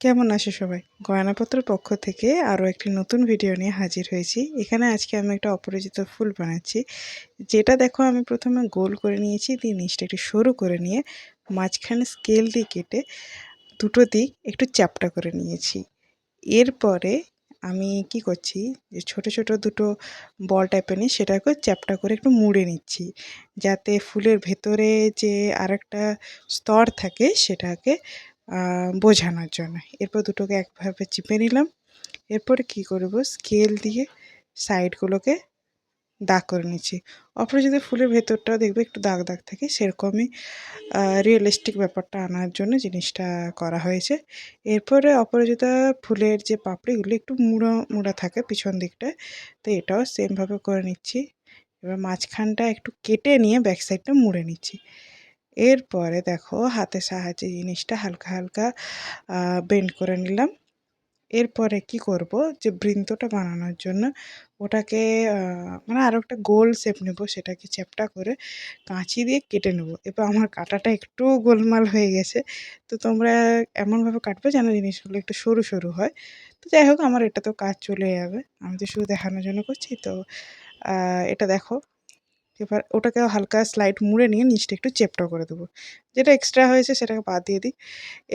কেমন আছো সবাই? গয়নাপত্রের পক্ষ থেকে আরও একটি নতুন ভিডিও নিয়ে হাজির হয়েছি। এখানে আজকে আমি একটা অপরিচিত ফুল বানাচ্ছি। যেটা দেখো আমি প্রথমে গোল করে নিয়েছি, দিয়ে নিচটা একটু সরু করে নিয়ে মাঝখানে স্কেল দিয়ে কেটে দুটো দিক একটু চ্যাপটা করে নিয়েছি। এরপরে আমি কি করছি, যে ছোট ছোট দুটো বল টাইপের নিয়ে সেটাকে চ্যাপটা করে একটু মুড়ে নিচ্ছি। যাতে ফুলের ভেতরে যে আরেকটা স্তর থাকে সেটাকে বোঝানোর জন্য। এরপর দুটোকে একভাবে চিপে নিলাম। এরপরে কি করব? স্কেল দিয়ে সাইডগুলোকে দাগ করে নিচ্ছি। অপরাজিতা ফুলের ভেতরটাও দেখবে একটু দাগ দাগ থাকে, সেরকমই রিয়েলিস্টিক ব্যাপারটা আনার জন্য জিনিসটা করা হয়েছে। এরপরে অপরাজিতা ফুলের যে পাপড়িগুলো একটু মুড়ো, মুড়া থাকে পিছন দিকটায় তো এটাও সেমভাবে করে নিচ্ছি। এবার মাঝখানটা একটু কেটে নিয়ে ব্যাক সাইডটা মুড়ে নিচ্ছি। এরপরে দেখো হাতের সাহায্যে জিনিসটা হালকা হালকা বেন্ড করে নিলাম। এরপরে কি করব? যে বৃন্তটা বানানোর জন্য ওটাকে মানে আরও একটা গোল শেপ নেব, সেটাকে চ্যাপটা করে কাঁচি দিয়ে কেটে নেব। এবার আমার কাটাটা একটু গোলমাল হয়ে গেছে। তো তোমরা এমনভাবে কাটবে যেন জিনিসগুলো একটু সরু সরু হয়। তো যাই হোক, আমার এটা তো কাজ চলে যাবে। আমি তো শুধু দেখানোর জন্য করছি। তো এটা দেখো। এবার ওটাকেও হালকা স্লাইড মুড়ে নিয়ে নিচটা একটু চেপটা করে দেবো। যেটা এক্সট্রা হয়েছে সেটাকে বাদ দিয়ে দিই।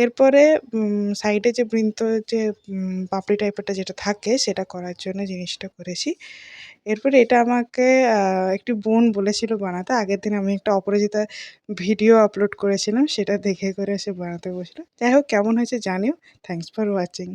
এরপরে সাইডে যে বৃন্ত, যে পাপড়ি টাইপেরটা যেটা থাকে সেটা করার জন্য জিনিসটা করেছি। এরপরে এটা আমাকে একটি বোন বলেছিল বানাতে। আগের দিন আমি একটা অপরাজিতা ভিডিও আপলোড করেছিলাম, সেটা দেখে করে সে বানাতে বসল। যাই হোক, কেমন হয়েছে জানিও। Thanks for watching